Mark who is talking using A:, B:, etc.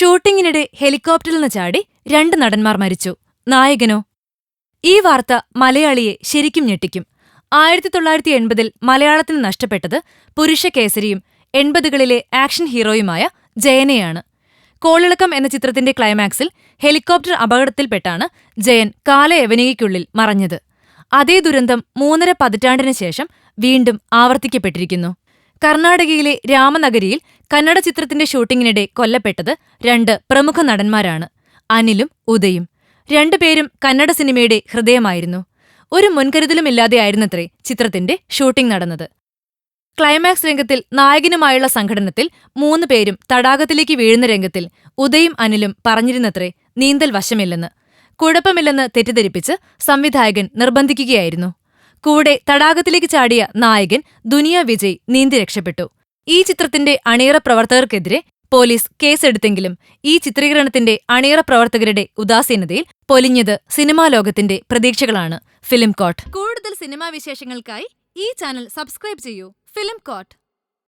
A: ഷൂട്ടിങ്ങിനിടെ ഹെലികോപ്റ്ററിൽ നിന്ന് ചാടി രണ്ട് നടന്മാർ മരിച്ചു. നായകനോ? ഈ വാർത്ത മലയാളിയെ ശരിക്കും ഞെട്ടിക്കും. ആയിരത്തി തൊള്ളായിരത്തി എൺപതിൽ മലയാളത്തിന് നഷ്ടപ്പെട്ടത് പുരുഷ കേസരിയും എൺപതുകളിലെ ആക്ഷൻ ഹീറോയുമായ ജയനെയാണ്. കോളിളക്കം എന്ന ചിത്രത്തിന്റെ ക്ലൈമാക്സിൽ ഹെലികോപ്റ്റർ അപകടത്തിൽപ്പെട്ടാണ് ജയൻ കാലയവനികയ്ക്കുള്ളിൽ മറഞ്ഞത്. അതേ ദുരന്തം മൂന്നര പതിറ്റാണ്ടിനു ശേഷം വീണ്ടും ആവർത്തിക്കപ്പെട്ടിരിക്കുന്നു. കർണാടകയിലെ രാമനഗരിയിൽ കന്നഡ ചിത്രത്തിന്റെ ഷൂട്ടിങ്ങിനിടെ കൊല്ലപ്പെട്ടത് രണ്ട് പ്രമുഖ നടന്മാരാണ് അനിലും ഉദയും. രണ്ടുപേരും കന്നഡ സിനിമയുടെ ഹൃദയമായിരുന്നു. ഒരു മുൻകരുതലുമില്ലാതെയായിരുന്നത്രേ ചിത്രത്തിന്റെ ഷൂട്ടിംഗ് നടന്നത്. ക്ലൈമാക്സ് രംഗത്തിൽ നായകനുമായുള്ള സംഘടനത്തിൽ മൂന്ന് പേരും തടാകത്തിലേക്ക് വീഴുന്ന രംഗത്തിൽ ഉദയും അനിലും പറഞ്ഞിരുന്നത്രേ നീന്തൽ വശമില്ലെന്ന്. കുഴപ്പമില്ലെന്ന് തെറ്റിദ്ധരിപ്പിച്ച് സംവിധായകൻ നിർബന്ധിക്കുകയായിരുന്നു. കൂടെ തടാകത്തിലേക്ക് ചാടിയ നായകൻ ദുനിയ വിജയ് നീന്തി രക്ഷപ്പെട്ടു. ഈ ചിത്രത്തിന്റെ അണിയറ പ്രവർത്തകർക്കെതിരെ പോലീസ് കേസെടുത്തെങ്കിലും ഈ ചിത്രീകരണത്തിന്റെ അണിയറ പ്രവർത്തകരുടെ ഉദാസീനതയിൽ പൊലിഞ്ഞത് സിനിമാ ലോകത്തിന്റെ പ്രതീക്ഷകളാണ്. Film court. കൂടുതൽ സിനിമാ വിശേഷങ്ങൾക്കായി ഈ ചാനൽ സബ്സ്ക്രൈബ് ചെയ്യൂ. Film coat.